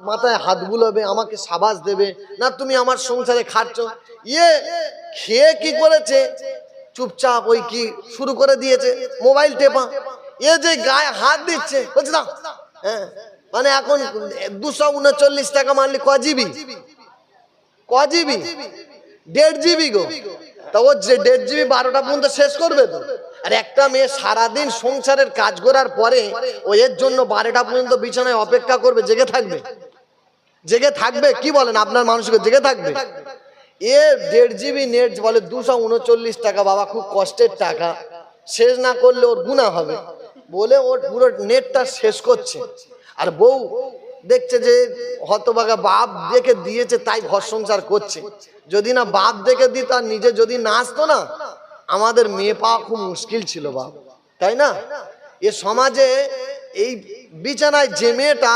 মাথায় হাত বুলাবে, আমাকে সাবাস দেবে। না, তুমি আমার সংসারে খাচ্ছ ইয়ে খেয়ে কি করেছে? চুপচাপ ওই কি শুরু করে দিয়েছে? মোবাইল টেপা। এ যে গায়ে হাত দিচ্ছে, বলছে না? হ্যাঁ মানে এখন দুশো উনচল্লিশ টাকা মারলি, ক জিবি? ক জিবি? দেড় জিবি গো। তা ও যে দেড় জিবি বারোটা পর্যন্ত শেষ করবে তো? আর একটা মেয়ে সারাদিন সংসারের কাজ করার পরে ও এর জন্য বারোটা পর্যন্ত বিছানায় অপেক্ষা করবে, জেগে থাকবে। জেগে থাকবে? কি বলেন? আপনার মানুষকে জেগে থাকবে? এ দেড় জিবি নেট বলে দুশো উনচল্লিশ টাকা, বাবা, খুব কষ্টের টাকা। শেষ না করলে ওর গুণা হবে। বলে ওর পুরো নেটটা শেষ করছে। আর বউ দেখছে যে হতবাগা বাপ দেখে দিয়েছে, তাই ঘর সংসার করছে। যদি না বাপ দেখে দিত আর নিজে যদি না আসতো না, আমাদের মেয়ে পাওয়া খুব মুশকিল ছিল, বাপ। তাই না? এ সমাজে এই বিছানায় যে মেয়েটা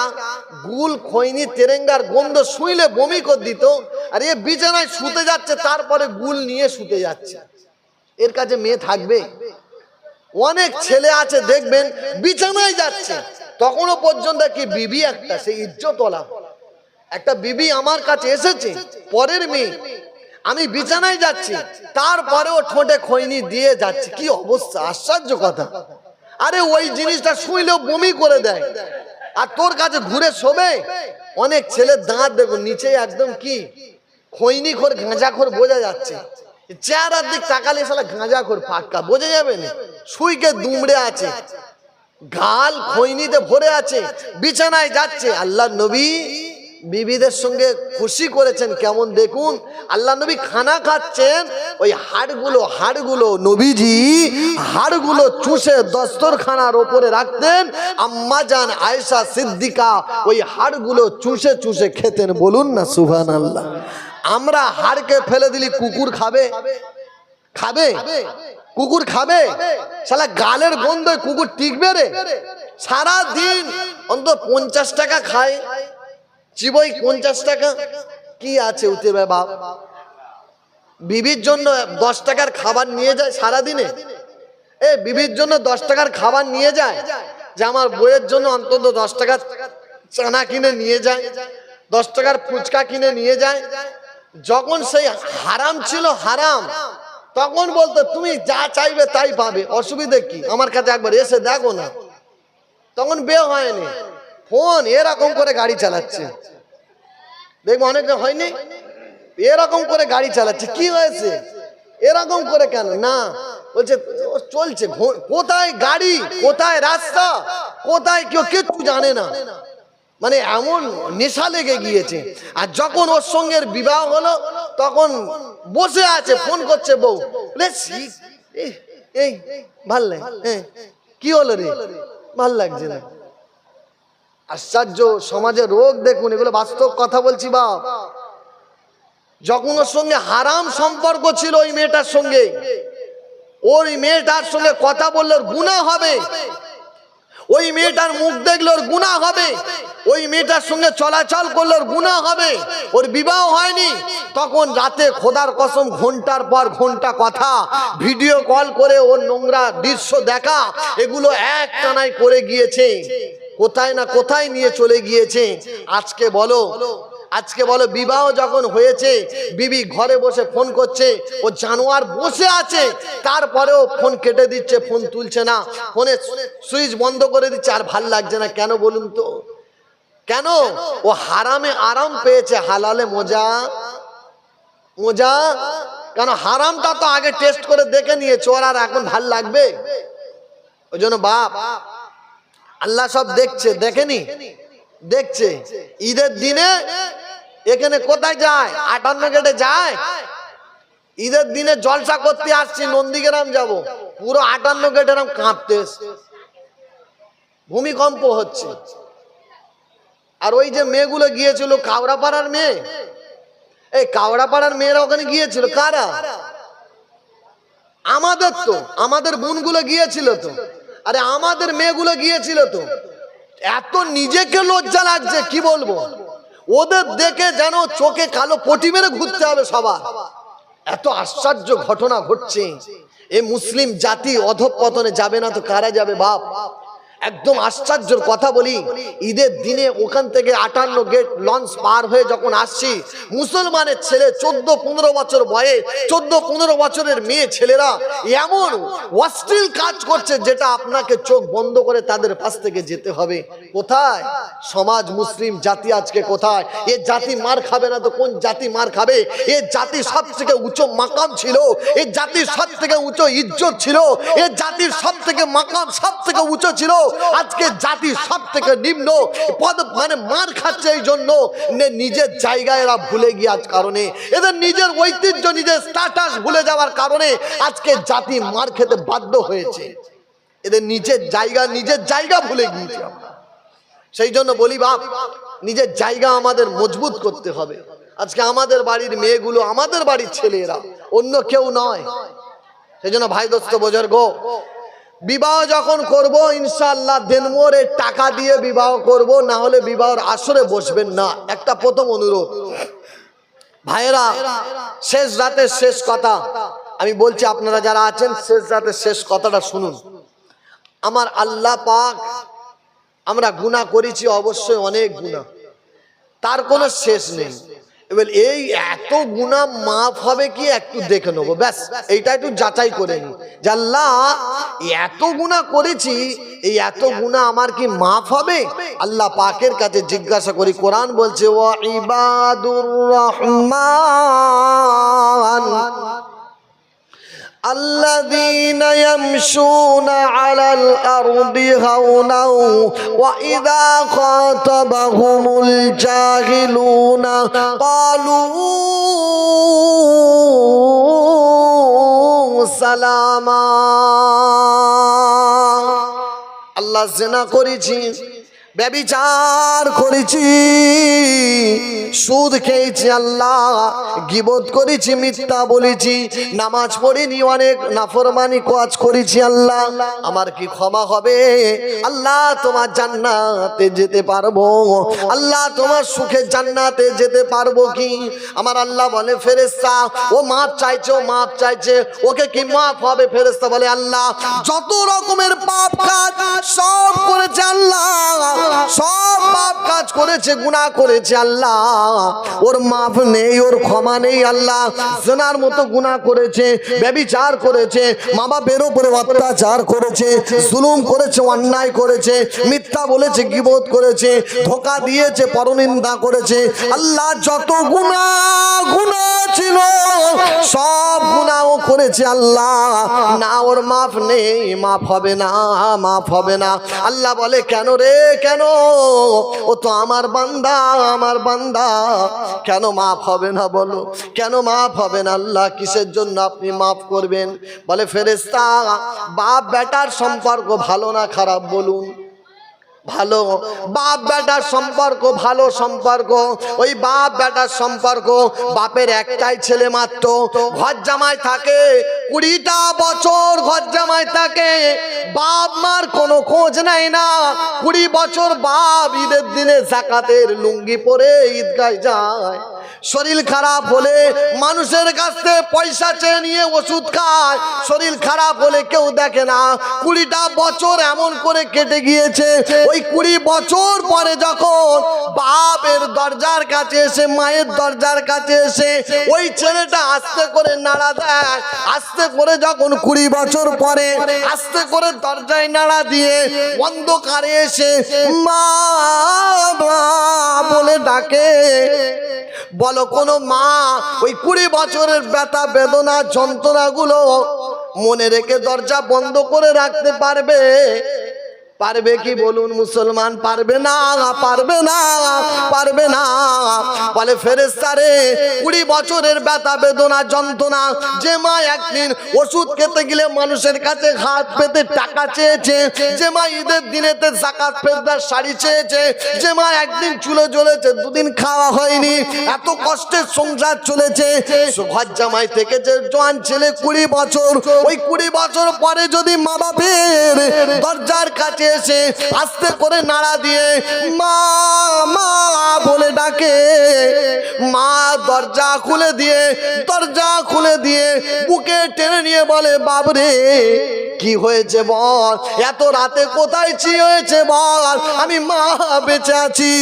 গুল খৈনি, তেরেঙ্গার গন্ধ শুইলে বমি করে দিত, আর এ বিছানায় শুতে যাচ্ছে, তারপরে গুল নিয়ে শুতে যাচ্ছে। এর কাছে মেয়ে থাকবে? অনেক ছেলে আছে, দেখবেন, বিছানায় যাচ্ছে। তখনও পর্যন্ত কি বিবি একটা, সেই ইজ্জতলা একটা বিবি আমার কাছে এসেছে, পরের মেয়ে। আমি বিছানায় যাচ্ছি, তারপরেও ঠোঁটে খৈনি দিয়ে যাচ্ছে। কি অবস্থা, আশ্চর্য কথা। আরে ওই জিনিসটা শুইলেও বমি করে দেয়। আর তোর কাছে ঘুরে শোবে? অনেক ছেলের দাঁত দেখো, নিচে একদম কি? খৈনি খোর গাঁজা খোর বোঝা যাচ্ছে। চেহারার দিক তাকালে সালা গাঁজা খোর পাক্কা বোঝা যাবে না? সুইকে দুমড়ে আছে। গাল খৈনিতে ভরে আছে, বিছানায় যাচ্ছে। আল্লাহ নবী বিবিদের সঙ্গে খুশি করেছেন, কেমন দেখুন? আল্লাহ নবী খানা খাচ্ছেন, ওই হাড়গুলো হাড়গুলো নবীজি হাড়গুলো চুষে দস্তরখানার ওপরে রাখতেন। আম্মা জান আয়েশা সিদ্দিকা ওই হাড়গুলো চুষে চুষে খেতেন, বলুন না সুভান আল্লাহ আমরা হাড়কে ফেলে দিলি, কুকুর খাবে? খাবে? কুকুর খাবে? শালা গালের গন্ধে কুকুর টিকবে রে? সারা দিন অন্তত পঞ্চাশ টাকা খায়। চিবই পঞ্চাশ টাকা? কি আছে উঠে বাপ? বিবির জন্য দশ টাকার খাবার নিয়ে যায় সারা দিনে এ, বিবির জন্য দশ টাকার খাবার নিয়ে যায়? যে আমার বইয়ের জন্য অন্তত দশ টাকার চানা কিনে নিয়ে যায়, দশ টাকার ফুচকা কিনে নিয়ে যায়। যখন সেই হারাম ছিল হারাম, তখন বলতো, তুমি যা চাইবে তাই পাবে, অসুবিধে কি? আমার কাছে একবার এসে দেখো না। তখন বে হয়নি। ফোন এরকম করে গাড়ি চালাচ্ছে। দেখব অনেকজন হয়নি? এরকম করে গাড়ি চালাচ্ছে। কি হয়েছে? এরকম করে কেন? না বলছে চলছে কোথায় গাড়ি? কোথায় রাস্তা? কোথায় কেউ কিচ্ছু জানে না। মানে এমন নেশা লেগে গিয়েছে। আর যখন ওর সঙ্গে বিবাহ হলো তখন বসে আছে ফোন করছে বউ। বলে, "শি- এই এই ভালো লাগে হ্যাঁ কি হলো রে? ভালো লাগছে না। আশ্চর্য, সমাজে রোগ দেখুন, এগুলো বাস্তব কথা বলছি বাপ যখন ওর সঙ্গে হারাম সম্পর্ক ছিল ওই মেয়েটার সঙ্গে, ওই মেয়েটার সঙ্গে কথা বললে ওর গুণা হবে। ওই মেয়েটার মুখ দেখলে ওর গুণা হবে। ওই মেয়েটার সঙ্গে চলাচল করলে ওর গুণা হবে। ওর বিবাহ হয়নি। তখন রাতে খোদার কসম ঘণ্টার পর ঘণ্টা কথা, ভিডিও কল করে ওর নোংরা দৃশ্য দেখা, এগুলো এক টানায় করে গিয়েছে। কোথায় না কোথায় নিয়ে চলে গিয়েছে? আজকে বলো। আজকে বলো, বিবাহ যখন হয়েছে, বিবি ঘরে বসে ফোন করছে, ও জানোয়ার বসে আছে, তারপরেও ফোন কেটে দিচ্ছে, ফোন তুলছে না। ফোনে সুইচ বন্ধ করে দিচ্ছে, আর ভালো লাগছে না। কেন বলুন তো? কেন? ও হারামে আরাম পেয়েছে, হালালে মজা। মজা? কেন হারামটা তো আগে টেস্ট করে দেখে নিয়েছে ওর আর এখন ভালো লাগবে? ওই জন্য বাপ আল্লাহ সব দেখছে দেখেনি? দেখছে। ঈদের দিনে এখানে কোথায় যায়? আটান্ন গেটে যায়? ঈদের দিনে জলসা করতে আসছি নন্দীগ্রাম যাব। পুরো আটান্ন গেট এরম কাঁপতে ভূমিকম্প হচ্ছে। আর ওই যে মেয়েগুলো গিয়েছিল কাওড়াপাড়ার মেয়ে? এই কাওড়াপাড়ার মেয়েরা ওখানে গিয়েছিল কারা? আমাদের তো আমাদের বোনগুলো গিয়েছিল তো। আরে আমাদের মেয়েগুলো গিয়েছিল তো। এত নিজেকে লজ্জা লাগছে, কি বলব? ওদের দেখে যেন চোখে কালো পটি মেরে ঘুরতে হবে সবার। এত আশ্চর্য ঘটনা ঘটছে। এ মুসলিম জাতি অধপতনে যাবে না তো কারা যাবে, বাপ? একদম আশ্চর্যের কথা বলি, ঈদের দিনে ওখান থেকে আটান্ন গেট লঞ্চ পার হয়ে যখন আসছি, মুসলমানের ছেলে চোদ্দ পনেরো বছর বয়ে চোদ্দ পনেরো বছরের মেয়ে ছেলেরা এমন অশ্লীল কাজ করছে যেটা আপনাকে চোখ বন্ধ করে তাদের পাশ থেকে যেতে হবে। কোথায়? সমাজ মুসলিম জাতি আজকে কোথায়? এ জাতি মার খাবে না তো কোন জাতি মার খাবে? এ জাতি সব থেকে উঁচু মাকাম ছিল, এ জাতির সব থেকে উঁচু ইজ্জত ছিল, এ জাতির সব থেকে মাকাম সব থেকে উঁচু ছিল আজকে জাতি সব থেকে নিম্ন। পদ মানে মার খাচ্ছে এই জন্য। নিজের জায়গায় এরা ভুলে গিয়ে কারণে। এদের নিজের ঐতিহ্য, নিজের স্ট্যাটাস ভুলে যাওয়ার কারণে আজকে জাতি মার খেতে বাধ্য হয়েছে। এদের নিজের জায়গা নিজের জায়গা ভুলে গিয়েছে সেই জন্য বলি, বাপ, নিজের জায়গা আমাদের মজবুত করতে হবে। আজকে আমাদের বাড়ির মেয়েগুলো আমাদের বাড়ির ছেলেরা, অন্য কেউ নয়। সেই জন্য ভাই দোস্ত বোঝার গো বিবাহ যখন করব ইনশাল্লাহ দেনমোরে টাকা দিয়ে বিবাহ করব, না হলে বিবাহর আসরে বসবেন না। একটা প্রথম অনুরোধ। ভাইয়েরা, শেষ রাতের শেষ কথা। আমি বলছি, আপনারা যারা আছেন, শেষ রাতের শেষ কথাটা শুনুন। আমার আল্লাহ পাক, আমরা গুণা করেছি, অবশ্যই অনেক গুণা তার কোনো শেষ নেই। এবার এই এত গুণা মাফ হবে কি? একটু দেখে নেব। ব্যাস, এইটা একটু যাচাই করে নি। আল্লাহ এত গুণা করেছি, এই এত গুণা আমার কি মাফ হবে? আল্লাহ পাকের কাছে জিজ্ঞাসা করি, কোরআন বলছে ও ইবাদুর রহমান। الذين يمشون على الأرض هونا وإذا خاطبهم الجاهلون قالوا سلاما আল্লাহ জেনা করেছি ব্যবিচার করেছি। সুদ খেয়েছি আল্লাহ, গিবত করেছি, মিথ্যা বলেছি। নামাজ পড়িনি, অনেক নাফরমানি কাজ করেছি আল্লাহ। আমার কি ক্ষমা হবে? আল্লাহ তোমার জান্নাতে যেতে পারব। আল্লাহ তোমার সুখে জান্নাতে যেতে পারব কি? আমার আল্লাহ বলে ফেরেস্তা ও মাপ চাইছে, ও মাপ চাইছে। ওকে কি মাপ হবে? ফেরেস্তা বলে, আল্লাহ, যত রকমের পাপ কাজ সব করেছে আল্লাহ। সব পাপ কাজ করেছে, গুনাহ করেছে আল্লাহ। ওর মাপ নেই, ওর ক্ষমা নেই আল্লাহ। জেনার মতো গুনাহ করেছে, ব্যবিচার করেছে মা বাপের উপরে অত্যাচার করেছে, জুলুম করেছে, অন্যায় করেছে, মিথ্যা বলেছে গিবোধ করেছে, ধোকা দিয়েছে, পরনিন্দা করেছে। আল্লাহ যত গুনাহ গুনাহ ছিল, সব গুনাহ ও করেছে আল্লাহ। না, ওর মাফ নেই, মাফ হবে না, মাফ হবে না। আল্লাহ বলে, কেন রে, কেন ও তো আমার বান্দা আমার বান্দা। কেন মাফ হবে না বলো? কেন মাফ হবে না? আল্লাহ কিসের জন্য আপনি মাফ করবেন? বলে ফেরেস্তা বাপ বেটার সম্পর্ক ভালো না খারাপ বলুন। ভালো বাপ বেটার সম্পর্ক, ভালো সম্পর্ক। ওই বাপ বেটার সম্পর্ক, বাপের একটাই ছেলে মাত্র। ঘর জামাই থাকে, কুড়িটা বছর ঘর জামাই থাকে। বাপ মার কোনো খোঁজ নেয় না। কুড়ি বছর বাপ ঈদের দিনে জাকাতের লুঙ্গি পরে ঈদগায় যায়। শরীর খারাপ হলে মানুষের কাছ থেকে পয়সা চেয়ে নিয়ে ওষুধ খায়। শরীর খারাপ হলে কেউ দেখে না। কুড়িটা বছর এমন করে কেটে গিয়েছে। ওই কুড়ি বছর পরে যখন বাপের দরজার কাছে এসে, মায়ের দরজার কাছে এসে ওই ছেলেটা আস্তে করে নাড়া দেয়। আস্তে করে যখন কুড়ি বছর পরে আস্তে করে দরজায় নাড়া দিয়ে অন্ধকারে এসে মা বলে ডাকে বলো, কোনো মা ওই কুড়ি বছরের ব্যথা, বেদনা, যন্ত্রণাগুলো মনে রেখে দরজা বন্ধ করে রাখতে পারবে? পারবে কি বলুন মুসলমান? পারবে না পারবে না পারবে না। বলে ফেরেস্তারে কুড়ি বছরের ব্যথা, বেদনা, যন্ত্রণা, যে মা একদিন ওষুধ খেতে গেলে মানুষের কাছে হাত পেতে টাকা চেয়েছে, যে মা ঈদের দিনেতে জাকাত, ফেরদার শাড়ি চেয়েছে, যে মা একদিন চুলো জ্বলেছে, দুদিন খাওয়া হয়নি, এত কষ্টের সংসার চলেছে। ঘর জামাই থেকে যে জোয়ান ছেলে কুড়ি বছর, ওই কুড়ি বছর পরে যদি মা বাপের দরজার কাছে এসে আস্তে করে নাড়া দিয়ে মা বলে ডাকে। মা দরজা খুলে দিয়ে, দরজা খুলে দিয়ে বুকে টেনে নিয়ে বলে, বাবরে, কি হয়েছে বল? এত রাতে কোথায় ছি হয়েছে বল? আমি মা বেঁচে আছি।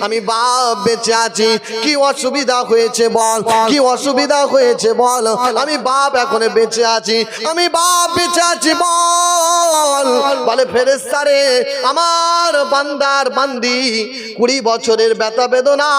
আমি বাপ বেঁচে আছি। কি অসুবিধা হয়েছে বল? কি অসুবিধা হয়েছে বল? আমি বাপ এখন বেঁচে আছি। আমি বাপ বেঁচে আছি বল। বলে ফেরেস্তারে আমার বান্দার বান্দি কুড়ি বছরের ব্যথা বেদনা।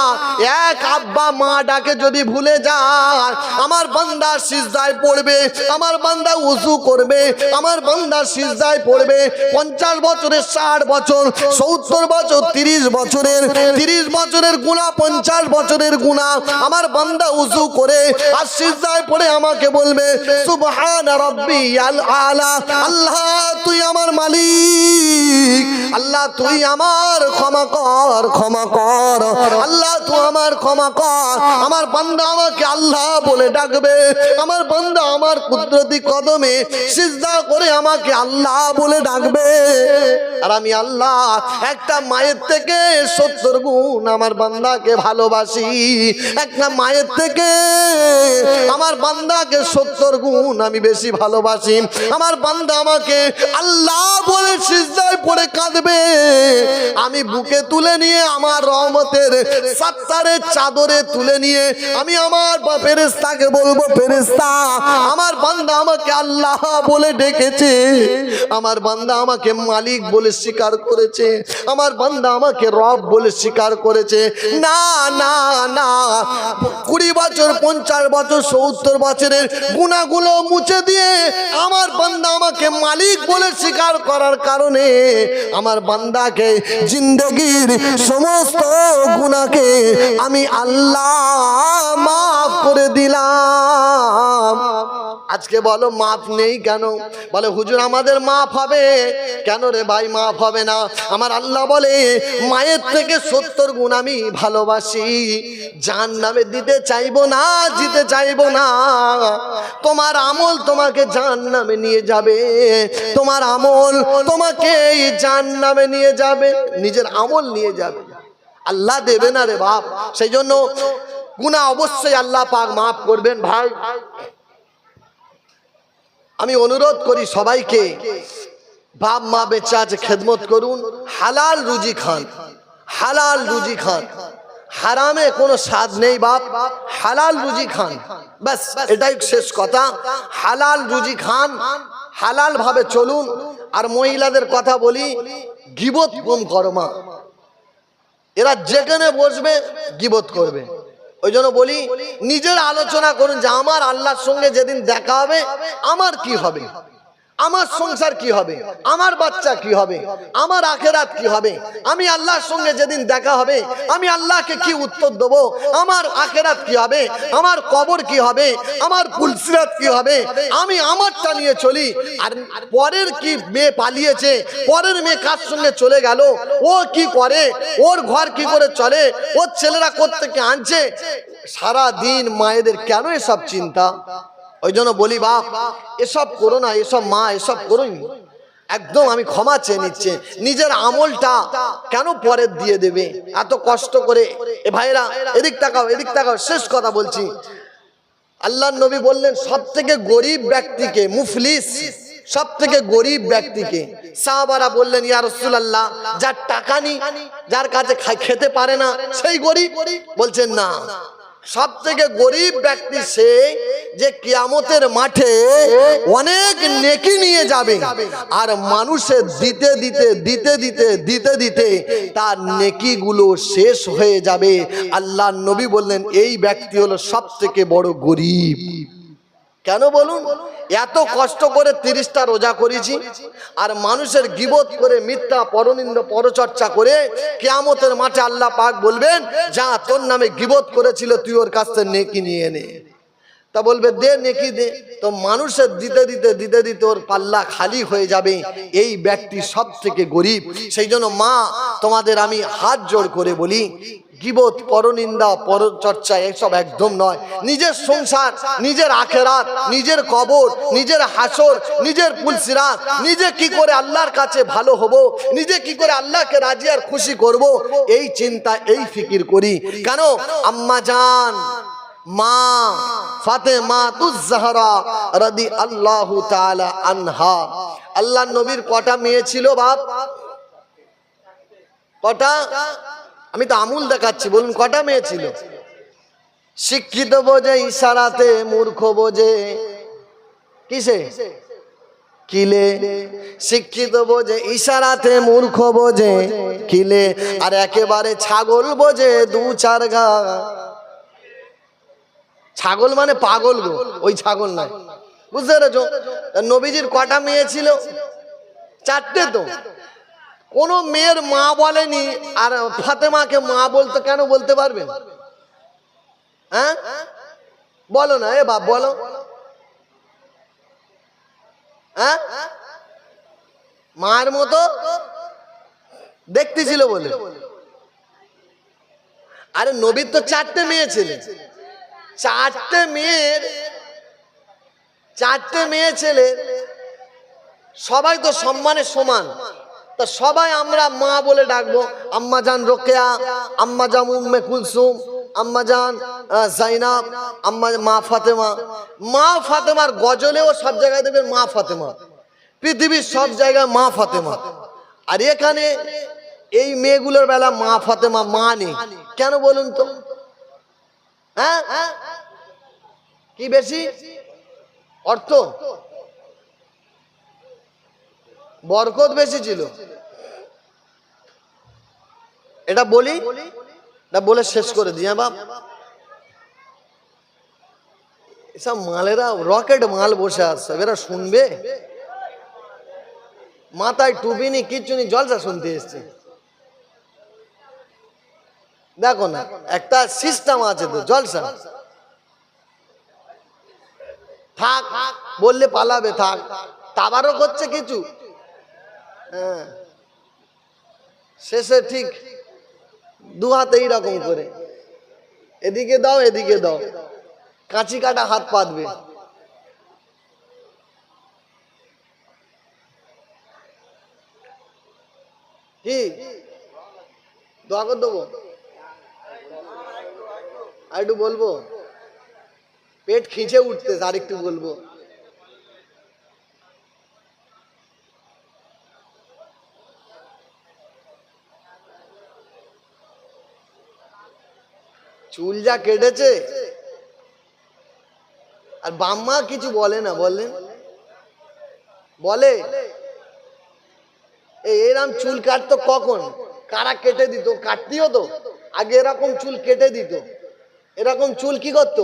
এক আব্বা মা ডাকে যদি ভুলে যায়, আমার বান্দার সিজদায় পড়বে, আমার বান্দা উজু করবে, আমার বান্দার সিজদায় পড়বে। পঞ্চাশ বছরের, ষাট বছর, সত্তর বছর, তিরিশ বছরের তিরিশ বছরের গুণা, পঞ্চাশ বছরের গুণা। আমার বান্দা উজু করে আর সিজদায় পড়ে আমাকে বলবে, সুবহান রব্বি আল আলা, আল্লাহ তুই আমার মালিক, আল্লাহ তুই আমার ক্ষমা কর ক্ষমা কর। আল্লাহ, তুই আমার ক্ষমা কর। আমার বান্দা আমাকে আল্লাহ বলে ডাকবে। আমার বান্দা আমার কুদরতি কদমে সিজদা করে আমাকে আল্লাহ বলে ডাকবে। আর আমি আল্লাহ একটা মায়ের থেকে সত্তর গুণ আমার বান্দাকে ভালোবাসি। একটা মায়ের থেকে আমার বান্দাকে সত্তর গুণ আমি বেশি ভালোবাসি। আমার বান্দা আমাকে আল্লাহ বলে সিজদায় পড়ে কাঁদবে। আমি বুকে তুলে নিয়ে আমার রহমতের সাত্তারের চাদরে তুলে নিয়ে আমি আমার ফেরেস্তাকে বলব ফেরেস্তা আমার বান্দা আমাকে আল্লাহ বলে ডেকেছে। আমার বান্দা আমাকে মালিক বলে স্বীকার করেছে। আমার বান্দা আমাকে রব বলে স্বীকার করেছে। না না না, কুড়ি বছর, পঞ্চাশ বছর, সত্তর বছরের গুণাগুলো মুছে দিয়ে আমার বান্দা আমাকে মালিক বলে স্বীকার করার কারণে আমার বান্দাকে জিন্দগির সমস্ত গুণাকে আমি আল্লাহ মাফ করে দিলাম। আজকে বলো, মাফ নেই কেন? বলে, হুজুর, আমাদের মাফ হবে? কেন রে ভাই, মাফ হবে না? আমার আল্লাহ বলে, মায়ের থেকে সত্তর গুণ আমি ভালোবাসি। জান নামে দিতে চাইব না, জিতে চাইব না। তোমার আমল তোমাকে জান নামে নিয়ে যাবে। তোমার আমল তোমাকে জান নামে নিয়ে যাবে। নিজের আমল নিয়ে যাবে। আল্লাহ দেবে না রে বাপ। সেই জন্য গুণা অবশ্যই আল্লাহ পাক মাফ করবেন ভাই। আমি অনুরোধ করি সবাইকে, বাপ, মা, বেঁচে আছে, খেদমত করুন। হালাল রুজি খান। হালাল রুজি খান। হারামে কোনো স্বাদ নেই বাপ। হালাল রুজি খান। ব্যাস, এটাই শেষ কথা। হালাল রুজি খান। হালাল ভাবে চলুন। আর মহিলাদের কথা বলি, গিবত কম করো মা। এরা যেখানে বসবে গিবত করবে। ওই জন্য বলি, নিজের আলোচনা করুন যে আমার আল্লাহর সঙ্গে যেদিন দেখা হবে, আমার কি হবে? আমার সংসার কি হবে? আমার বাচ্চা কি হবে? আমার আখেরাত কি হবে? আমি আল্লাহর সঙ্গে যেদিন দেখা হবে আমি আল্লাহকে কি উত্তর দেবো? আমার আখেরাত কি হবে? আমার কবর কি হবে? আমার পুলসিরাত কি হবে? আমি আমারটা নিয়ে চলি। আর পরের কি মেয়ে পালিয়েছে? পরের মেয়ে কার সঙ্গে চলে গেল? ও কি করে? ওর ঘর কি করে চলে? ওর ছেলেরা কোত্থেকে আনছে? সারা দিন মায়েদের কেন এসব চিন্তা? ওই জন্য বলি, বাপ, এসব করো না, এসব মা, এসব করোই একদম আমি ক্ষমা চেয়ে নিচ্ছে। নিজের আমলটা কেন পরের দিয়ে দেবে? এত কষ্ট করে। এ ভাইরা এদিক তাকাও এদিক তাকাও, শেষ কথা বলছি। আল্লাহ নবী বললেন সব থেকে গরিব ব্যক্তিকে, মুফলিস সব থেকে গরিব ব্যক্তিকে, সাহাবারা বললেন, ইয়া রাসূলুল্লাহ, যার টাকা নেই, যার কাছে খেতে পারে না, সেই গরিব? বলছেন, না। সব থেকে গরিব ব্যক্তি সে যে কিয়ামতের মাঠে অনেক নেকি নিয়ে যাবে আর মানুষের দিতে দিতে দিতে দিতে দিতে দিতে তার নেকিগুলো শেষ হয়ে যাবে। আল্লাহ নবী বললেন, এই ব্যক্তি হলো সব থেকে বড় গরিব। কেন বলুন? এত কষ্ট করে তিরিশটা রোজা করেছি আর মানুষের গিবত করে মিথ্যা পরনিন্দ পরচর্চা করে কেয়ামতের মাঠে আল্লাহ পাক বলবেন, যা তোর নামে গিবত করেছিল, তুই ওর কাছ থেকে নেকি নিয়ে নে। তা বলবে, দে নেকি দে। তো মানুষের দিতে দিতে দিতে দিতে ওর পাল্লা খালি হয়ে যাবে। এই ব্যক্তি সব থেকে গরিব। সেই জন্য মা, তোমাদের আমি হাত জোড় করে বলি, গিবত, পরনিন্দা, পরচর্চা, এসব একদম নয়। নিজের সংসার, নিজের আখেরাত, নিজের কবর, নিজের হাসর, নিজের পুলসিরাত, নিজে কি করে আল্লাহর কাছে ভালো হব, নিজে কি করে আল্লাহকে রাজি আর খুশি করব, এই চিন্তা, এই ফিকির করি। কেন? আম্মা জান মা ফাতেমা তুজাহরা রাদি আল্লাহু আনহা। আল্লাহ নবীর কটা মেয়ে ছিল বাপ? কটা? আমি তো আমুল দেখাচ্ছি, বলুন কটা মেয়ে ছিল? শিক্ষিত বোঝে, ইশারাতে মূর্খ বোঝে। কিসে? কিলে। শিক্ষিত বোঝে, ইশারাতে মূর্খ বোঝে, কিলে। আর একেবারে ছাগল বোঝে দু চার গা। ছাগল মানে পাগল গো, ওই ছাগল নয়। বুঝতে পেরেছ? নবীজির কটা মেয়ে ছিল? চারটে তো। কোন মেয়ের মা বলেনি, আর ফাতেমাকে মা বলতে কেন বলতে পারবে? হ্যাঁ? বলো না, এ বাপ, বলো। হ্যাঁ? মার মতো দেখতেছিল বলে। আরে নবীর তো চারটে মেয়ে ছেলে। চারটে মেয়ের চারটে মেয়ে ছেলে সবাই তো সম্মানে সমান। তা সবাই আমরা মা বলে ডাকবো আম্মা জান রোকেয়া আম্মা জান উম্মে কুলসুম আম্মা আহ, জাইনাব আম্মা মা ফাতেমা। মা ফাতেমার গজলেও সব জায়গায় দেবেন মা ফাতেমা। পৃথিবীর সব জায়গায় মা ফাতেমা। আর এখানে এই মেয়েগুলোর বেলা মা ফাতেমা মা নেই। কেন বলুন তো? হ্যাঁ? কি বেশি? অর্থ? বরকত বেশি ছিল। এটা বলি? না বলে শেষ করে দিই হ্যাঁ বাপ। এসব মালেরা রকেট মাল বসে আসছে এরা শুনবে? মাথায় টুপি নি, কিচ্ছু নি, জলসা শুনতে এসছে। দেখো না, একটা সিস্টেম আছে তো, জলসা। থাক, বললে পালাবে, থাক। তাবারও করছে কিছু। হ্যাঁ। শেষে ঠিক দু হাতে এইরকম করে। এদিকে দাও এদিকে দাও। কাঁচি কাটা হাত পাতবে। কি? দোয়া করে দেবো? আর একটু বলব? পেট খিঁচে উঠতে আর একটু বলব। চুল যা কেটেছে। আর বাম্মা কিছু বলে না, বললেন? বলে? এরম চুল কাটতো কখন? কারা কেটে দিত? কাটতিও তো আগে এরকম চুল কেটে দিত। এরকম চুল কি করতো?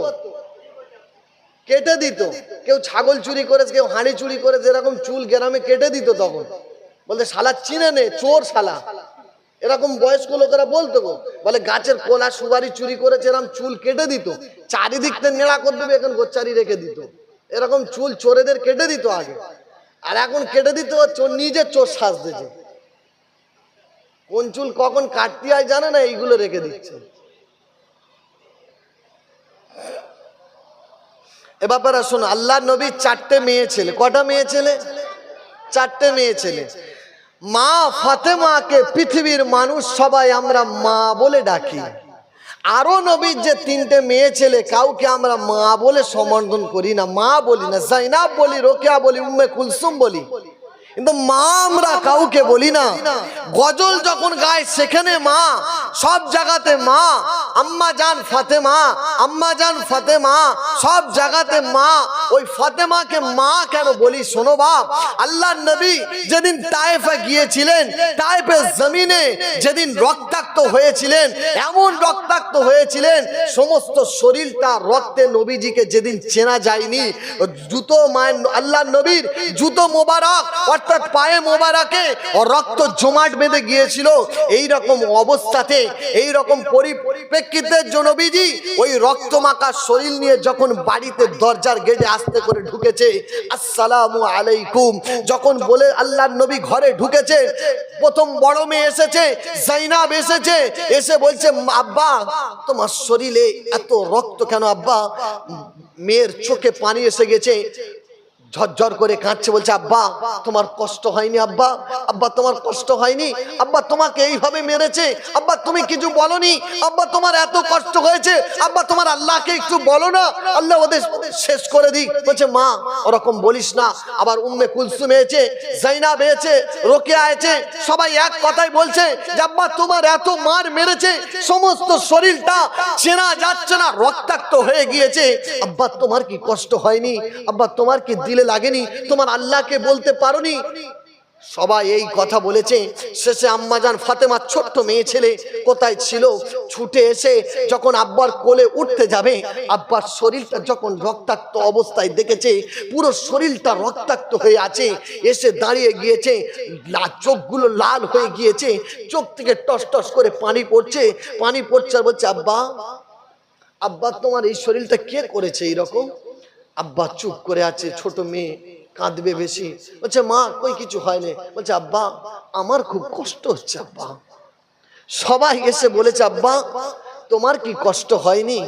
কেটে দিত। কেউ ছাগল চুরি করেছে, কেউ হাঁড়ি চুরি করেছে, এরকম চুল গ্রামে কেটে দিত তখন। বলতে, শালা চিনে নে, চোর শালা। এরকম বয়স্ক লোকেরা বলতো গো, বলে, গাছের কোলা সুবারি চুরি করেছে, এরকম চুল কেটে দিত। চারিদিকটা নেড়া করে দেবে, এখন গোচ্চারি রেখে দিত। এরকম চুল চোরেদের কেটে দিত আগে। আর এখন কেটে দিত চোর নিজে চোর সাজতেছে। কোন চুল কখন কাটতে হয় জানে না, এইগুলো রেখে দিচ্ছে। এ ব্যাপারে শোনো আল্লাহ নবী চারটে মেয়ে ছেলে। কটা মেয়ে ছেলে? চারটে মেয়ে ছেলে। মা ফাতেমাকে পৃথিবীর মানুষ সবাই আমরা মা বলে ডাকি। আরও নবীর যে তিনটে মেয়ে ছেলে, কাউকে আমরা মা বলে সমর্থন করি না। মা বলি না, জাইনাব বলি, রোকেয়া বলি, উম্মে কুলসুম বলি। কিন্তু মা আমরা কাউকে বলি না। গজল যখন গায়, সেখানে মা, সব জায়গাতে মা, আম্মা জান ফাতেমা, আম্মা জান ফাতেমা, সব জায়গাতে মা, ওই ফাতেমাকে মা কেন বলি শোনো বাপ? আল্লাহ নবী যেদিন তায়েফে গিয়েছিলেন তায়েফের জমিনে যেদিন রক্তাক্ত হয়েছিলেন, এমন রক্তাক্ত হয়েছিলেন, সমস্ত শরীরটা রক্তে নবীজিকে যেদিন চেনা যায়নি, জুতো মায়ের, আল্লাহ নবীর জুতো মোবারক পায়ে মোবারকে রক্ত জমাট বেঁধে গিয়েছিল। এই রকম অবস্থাতে, এই রকম পরিপ্রেক্ষিতে জনবীজি ওই রক্ত মাখা শরীর নিয়ে যখন বাড়িতে দরজার গেটে আস্তে করে ঢুকেছে, আসসালামু আলাইকুম, যখন বলে আল্লাহ নবী ঘরে ঢুকেছে, প্রথম বড় মেয়ে এসেছে, জাইনাব এসেছে, এসে বলছে, আব্বা, তোমার শরীরে এত রক্ত কেন আব্বা? মেয়ের চোখে পানি এসে গেছে। ঝরঝর করে কাঁদছে, বলছে, আব্বা, তোমার কষ্ট হয়নি, আব্বা আব্বা, তোমার কষ্ট হয়নি, আব্বা, তোমাকে এইভাবে মেরেছে, আব্বা, তুমি কিছু বলনি, আব্বা, তোমার এত কষ্ট হয়েছে, আব্বা, তোমার আল্লাহকে একটু বলো না, আল্লাহ ওদের শেষ করে দিক। বলছে, মা, ওরকম বলিস না, আবার উম্মে কুলসুম হয়েছে জাইনাব হয়েছে রোকেয়া আছে সবাই এক কথাই বলছে যে, আব্বা, তোমার এত মার মেরেছে, সমস্ত শরীরটা চেনা যাচ্ছে না, রক্তাক্ত হয়ে গিয়েছে, আব্বা, তোমার কি কষ্ট হয়নি, আব্বা, তোমার কি দিলে লাগেনি, তোমার আল্লাহকে বলতে পারোনি। সবাই এই কথা বলেছে, শেষে আম্মাজান ফাতেমার ছোট্ট মেয়ে ছেলে কোথায় ছিল? ছুটে এসে যখন আব্বার কোলে উঠতে যাবে, আব্বার শরীরটা যখন রক্তাক্ত অবস্থায় দেখেছে, পুরো শরীরটা রক্তাক্ত হয়ে আছে, এসে দাঁড়িয়ে গিয়েছে চোখগুলো লাল হয়ে গিয়েছে, চোখ থেকে টস টস করে পানি পড়ছে পানি পড়ছে আর বলছে, আব্বা আব্বা, তোমার এই শরীরটা কে করেছে এইরকম? আব্বা চুপ করে আছে, ছোট মেয়ে কাঁদবে বেশি। বলছে, মা, কই কিছু হয়নি বলছে, আব্বা, আমার খুব কষ্ট হচ্ছে, আব্বা। সবাই এসে বলেছে, আব্বা, তোমার কি কষ্ট হয়নি?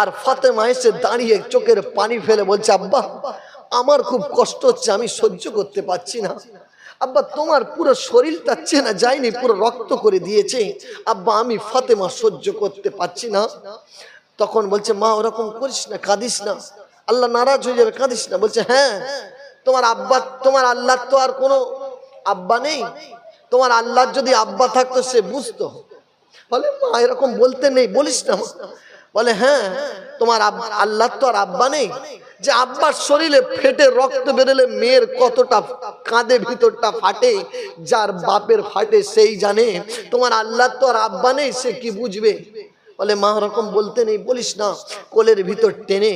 আর ফাতেমা এসে দাঁড়িয়ে চোখের পানি ফেলে বলছে, আব্বা, আমার খুব কষ্ট হচ্ছে, আমি সহ্য করতে পারছি না। আব্বা, তোমার পুরো শরীরটা চেনা যায়নি, পুরো রক্ত করে দিয়েছে। আব্বা, আমি ফাতেমা সহ্য করতে পারছি না। তখন বলছে, মা, ওরকম করিস না, কাঁদিস না। আল্লাহ নারাজ হয়ে যাবে, কাঁদিস না। বলছে হ্যাঁ তোমার আব্বা, তোমার আল্লাহ তো আর কোনো আব্বা নেই। তোমার আল্লাহর যদি আব্বা থাকতো, সে বুঝতো। বলে, মা, এরকম বলতে নেই, বলিস না বলে হ্যাঁ তোমার আল্লাহর তো আর আব্বা নেই। যে আব্বার শরীরে ফেটে রক্ত বেরোলে মেয়ের কতটা কাঁধে ভিতরটা ফাটে, যার বাপের ফাটে সেই জানে। তোমার আল্লাহ তো আর আব্বা নেই, সে কি বুঝবে? বলে, মা, ওরকম বলতে নেই, বলিস না। কোলের ভিতর টেনে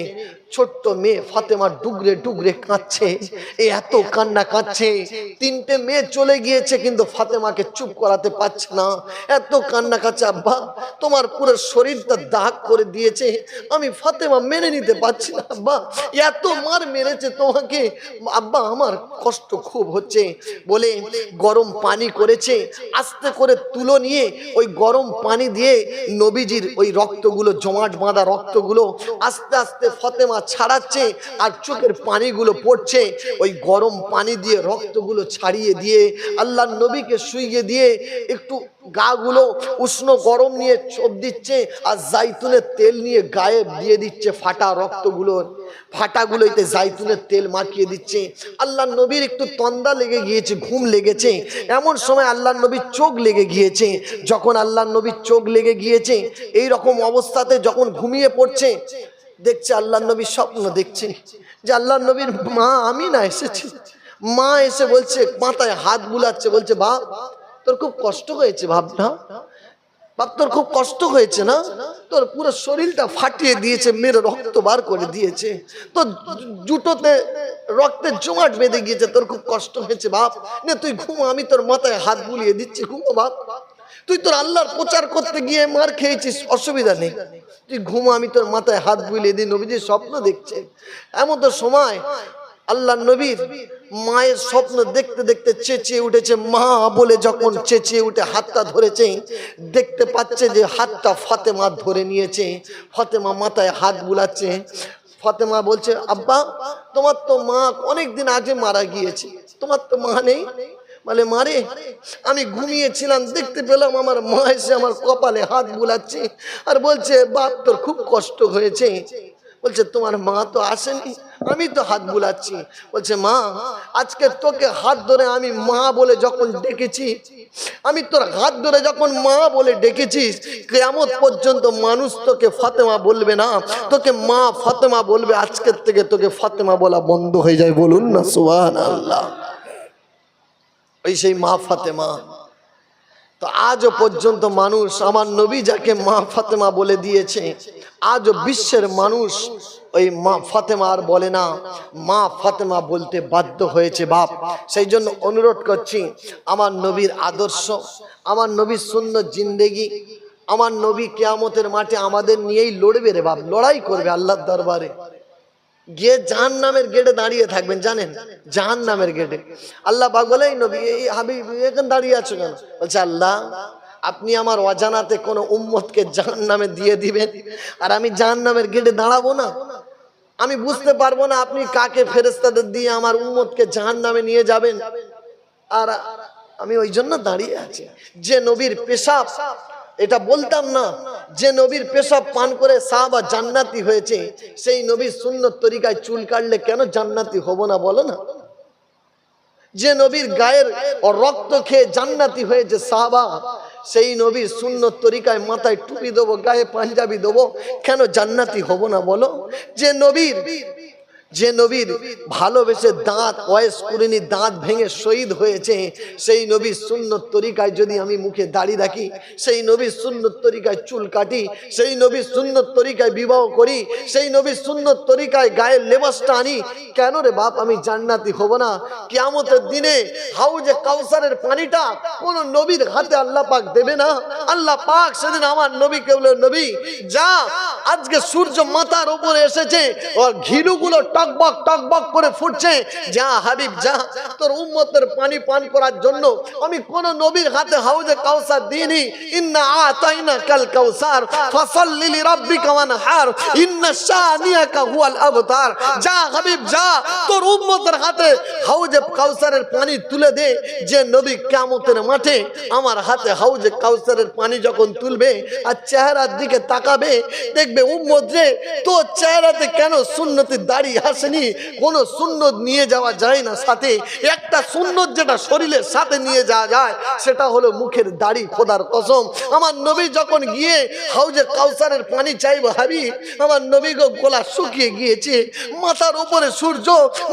ছোট্ট মেয়ে ফাতেমা ডুগরে ডুগরে কাঁদছে, এ এত কান্না কাঁদছে। তিনটে মেয়ে চলে গিয়েছে, কিন্তু ফাতেমাকে চুপ করাতে পারছে না। এত কান্না কাঁদছে, আব্বা, তোমার পুরো শরীরটা দাগ করে দিয়েছে। আমি ফাতেমা মেনে নিতে পারছি না, আব্বা। এত মার মেরেছে তোমাকে। আব্বা, আমার কষ্ট খুব হচ্ছে। বলে গরম পানি করেছে, আস্তে করে তুলো নিয়ে ওই গরম পানি দিয়ে নবীজির ওই রক্তগুলো, জমাট বাঁধা রক্তগুলো আস্তে আস্তে ফতেমা ছাড়াচ্ছে আর চোখের পানিগুলো পড়ছে। ওই গরম পানি দিয়ে রক্তগুলো ছাড়িয়ে দিয়ে আল্লাহ নবীকে শুইয়ে দিয়ে একটু গাগুলো উষ্ণ গরম নিয়ে চোপ দিচ্ছে আর জাইতুনের তেল নিয়ে গায়ে দিয়ে দিচ্ছে ফাটা রক্তগুলোর ফাটাগুলোতে জাইতুনের তেল মাখিয়ে দিচ্ছে। আল্লাহ নবীর একটু তন্দা লেগে গিয়েছে, ঘুম লেগেছে। এমন সময় আল্লাহ নবীর চোখ লেগে গিয়েছে। যখন আল্লাহ নবীর চোখ লেগে গিয়েছে এই রকম অবস্থাতে যখন ঘুমিয়ে পড়ছে দেখছে আল্লাহ নবীর স্বপ্ন দেখছে। যে আল্লাহ নবীর মা আমি না এসেছি। মা এসে বলছে, মাথায় হাত বুলাচ্ছে, বলছে, বাপ, তোর খুব কষ্ট হয়েছে ভাবনা বাপ, তোর খুব কষ্ট হয়েছে না? তোর পুরো শরীরটা ফাটিয়ে দিয়েছে, মেরে রক্ত বার করে দিয়েছে। তোর জুটোতে রক্তের জমাট বেঁধে গিয়েছে, তোর খুব কষ্ট হয়েছে, বাপ। নে, তুই ঘুমো, আমি তোর মাথায় হাত বুলিয়ে দিচ্ছি, ঘুমো, বাপ। তুই তোর আল্লাহর প্রচার করতে গিয়ে মার খেয়েছিস, অসুবিধা নেই। তুই ঘুমো, আমি তোর মাথায় হাত বুলিয়ে দিই, নবীজির স্বপ্ন দেখছে। এমন তো সময় আল্লাহ নবীর মায়ের স্বপ্ন দেখতে দেখতে চেঁচিয়ে উঠেছে। মা বলে যখন চেঁচিয়ে উঠে হাতটা ধরেছে, দেখতে পাচ্ছে যে হাতটা ফাতেমা ধরে নিয়েছে। ফাতেমা মাথায় হাত বুলাচ্ছে। ফাতেমা বলছে, আব্বা, তোমার তো মা অনেক দিন আগে মারা গিয়েছে। তোমার তো মা নেই? বলে মারে আমি ঘুমিয়েছিলাম, দেখতে পেলাম আমার মা এসে আমার কপালে হাত বুলাচ্ছে আর বলছে, বাপ, তোর খুব কষ্ট হয়েছে। বলছে, তোমার মা তো আসেনি, আমি তো হাত বুলাচ্ছি। বলছে, মা, আজকে তোকে হাত ধরে আমি মা বলে যখন ডেকেছি, আমি তোর হাত ধরে যখন মা বলে ডেকেছিস কেয়ামত পর্যন্ত মানুষ তোকে ফাতেমা বলবে না। তোকে মা ফাতেমা বলবে, আজকের থেকে তোকে ফাতেমা বলা বন্ধ হয়ে যায়, বলুন না সুহান আল্লাহ ওই সেই মা ফাতেমা। তো আজও পর্যন্ত মানুষ, আমার নবী যাকে মা ফাতেমা বলে দিয়েছে, আজও বিশ্বের মানুষ ওই মা ফাতেমা আর বলে না, মা ফাতেমা বলতে বাধ্য হয়েছে বাপ। সেই জন্য অনুরোধ করছি, আমার নবীর আদর্শ, আমার নবীর শূন্য জিন্দেগি, আমার নবী কেয়ামতের মাঠে আমাদের নিয়েই লড়বে রে বাপ, লড়াই করবে আল্লাহর দরবারে। গিয়ে জাহান নামের গেটে দাঁড়িয়ে থাকবেন, জানেন? জাহান নামের গেটে। আল্লাহ পাক বলে, "এই নবী, এই হাবিব, এখানে দাঁড়িয়ে আছো কেন? বলছে, আল্লাহ, আপনি আমার অজানাতে কোনো উম্মতকে জাহান নামে দিয়ে দিবেন, আর আমি জাহান নামের গেটে দাঁড়াবো না। আমি বুঝতে পারব না আপনি কাকে ফেরেস্তাদের দিয়ে আমার উম্মতকে জাহান নামে নিয়ে যাবেন। আর আমি ওই জন্য দাঁড়িয়ে আছি। যে নবীর পেশাব, এটা বলতাম না। যে নবীর পেশাব পান করে সাহাবা জান্নাতি হয়েছে, সেই নবীর সুন্নত তরিকায় চুল কাটলে কেন জান্নাতি হব না বলো না? যে নবীর গায়ের রক্ত খেয়ে জান্নাতি হয়েছে সাহাবা, সেই নবীর সুন্নত তরিকায় মাথায় টুপি দেবো, গায়ে পাঞ্জাবি দেবো, কেন জান্নাতি হব না বলো? যে নবীর যে নবীর ভালোবেসে দাঁত ওয়েস কুরিনি, দাঁত ভেঙে শহীদ হয়েছে, সেই নবীর সুন্নত তরিকায় যদি আমি মুখে দাড়ি রাখি, সেই নবীর সুন্নত তরিকায় চুল কাটি, সেই নবীর সুন্নত তরিকায় বিবাহ করি, সেই নবীর সুন্নত তরিকায় গায়ের লেবাসটা আনি, কেন রে বাপ, আমি জান্নাতি হব না? কিয়ামতের দিনে হাউজে কাউসারের পানিটা কোন নবীর হাতে আল্লাহ পাক দেবে না। আল্লাহ পাক সেদিন আমার নবীকে বলে নবী, যা আজকে সূর্য মাথার উপরে এসেছে ওর ঘিলুগুলো টকবক টকবক করে ফুটছে। যা হাবিব, যা, তোর উম্মতের পানি পান করার জন্য আমি কোন নবীর হাতে হাউজে কাউসার দিইনি। ইন্না আতাইনা কাল কাউসার, ফাসাল্লি লিরাব্বিকা ওয়ানহার, ইন্না শানিয়াকা হুয়াল আবতার। যা হাবিব, যা, তোর উম্মতের হাতে হাউজে কাউসারের পানি তুলে দে। যে নবী কিয়ামতের মাঠে আমার হাতে হাউজে কাউসারের পানি যখন তুলবে আর চেহারার দিকে তাকাবে, দেখবে উম্মত রে, তোর চেহারাতে কেন সুন্নতি দাড়ি আসেনি, কোনো সুন্নত নিয়ে যাওয়া যায় না সাথে। একটা সুন্নত যেটা শরীরের সাথে নিয়ে যাওয়া যায়, সেটা হলো মুখের দাড়ি খোদার কসম। আমার নবী যখন গিয়ে হাউজে কাউসারের পানি চাইব হাবি, আমার নবী গোলা শুকিয়ে গিয়েছে, মাথার উপরে সূর্য,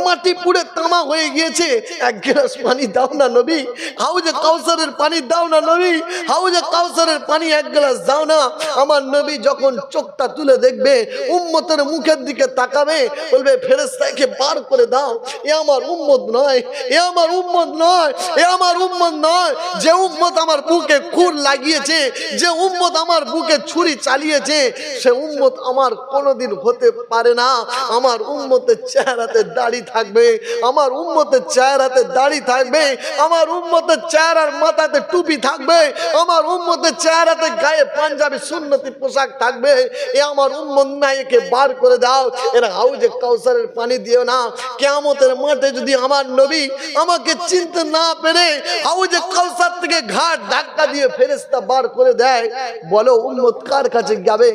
মাটি পুড়ে তামা হয়ে গিয়েছে। এক গ্লাস পানি দাও না নবী, হাউজে কাউসারের পানি দাও না নবী, হাউজে কাউসারের পানি এক গ্লাস দাও না। আমার নবী যখন চোখটা তুলে দেখবে, উম্মতের মুখের দিকে তাকাবে, বলবে ফেরেস্তাকে বার করে দাও। এ আমার উম্মত নয়, এ আমার উম্মত নয়, এ আমার উম্মত নয় যে উম্মত আমার বুকে খুর লাগিয়েছে, যে উম্মত আমার বুকে ছুরি চালিয়েছে, সে উম্মত আমার কোনোদিন হতে পারে না। আমার উম্মতের চেহারাতে দাড়ি থাকবে, আমার উম্মতের চেহারাতে দাড়ি থাকবে, আমার উম্মতের চেহারার মাথাতে টুপি থাকবে, আমার উম্মতের চেহারাতে গায়ে পাঞ্জাবি সুন্নতি পোশাক থাকবে। এ আমার উম্মত নাই একে বার করে দাও। এরা হাউজে কাউসারের পানি দিও না। কেয়ামতের মাঠে যদি আমার নবী আমাকে চিনতে না পেরে হাউজে কাউসার থেকে ঘাট ধাক্কা দিয়ে ফেরেস্তা বার করে দেয়, বলো, উম্মত কার কাছে যাবে?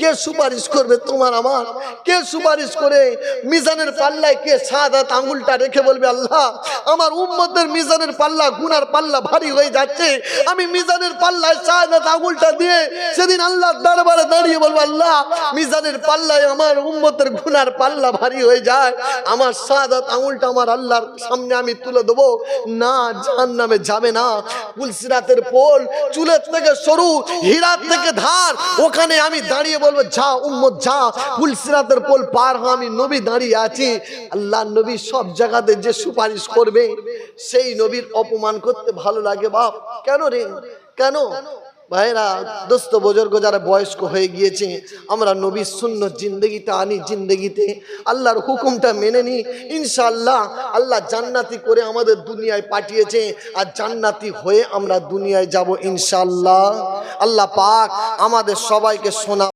কে সুপারিশ করবে তোমার আমার? কে সুপারিশ করে মিজানের পাল্লায় কে সাদাত আঙ্গুলটা রেখে বলবে, আল্লাহ, আমার উম্মতের মিজানের পাল্লা গুনার পাল্লা ভারী হয়ে যাচ্ছে। আমি মিজানের পাল্লায় সাদাত আঙুলটা দিয়ে সেদিন আল্লাহ দরবারে দাঁড়িয়ে বলব, আল্লাহ, মিজানের পাল্লায় আমার উম্মতের গুনার পাল্লা ভারী হয়ে যায়, আমার সাদাত আঙুলটা আমার আল্লাহর সামনে আমি তুলে দেবো। না জাহান নামে যাবে না। পুলসিরাতের পোল, চুলের থেকে সরু, হীরার থেকে ধার, ওখানে আমি দাঁড়িয়ে বলব, যা উম্মত, যা। পুলসিরাতের পোল পার হয়ে আমি নবী দাঁড়িয়ে আছি। আল্লাহ নবী সব জায়গাতে যে সুপারিশ করবে, সেই নবীর অপমান করতে ভালো লাগে বাপ। কেন রে? কেন? ভাইরা, দোস্ত, বুজুর্গ যারা বয়স্ক হয়ে গিয়েছে, আমরা নবীর শূন্য জিন্দগিটা আনি জিন্দগিতে। আল্লাহর হুকুমটা মেনে নিই ইনশাল্লাহ আল্লাহ জান্নাতি করে আমাদের দুনিয়ায় পাঠিয়েছে। আর জান্নাতি হয়ে আমরা দুনিয়ায় যাব ইনশাল্লাহ আল্লাহ পাক আমাদের সবাইকে শোনা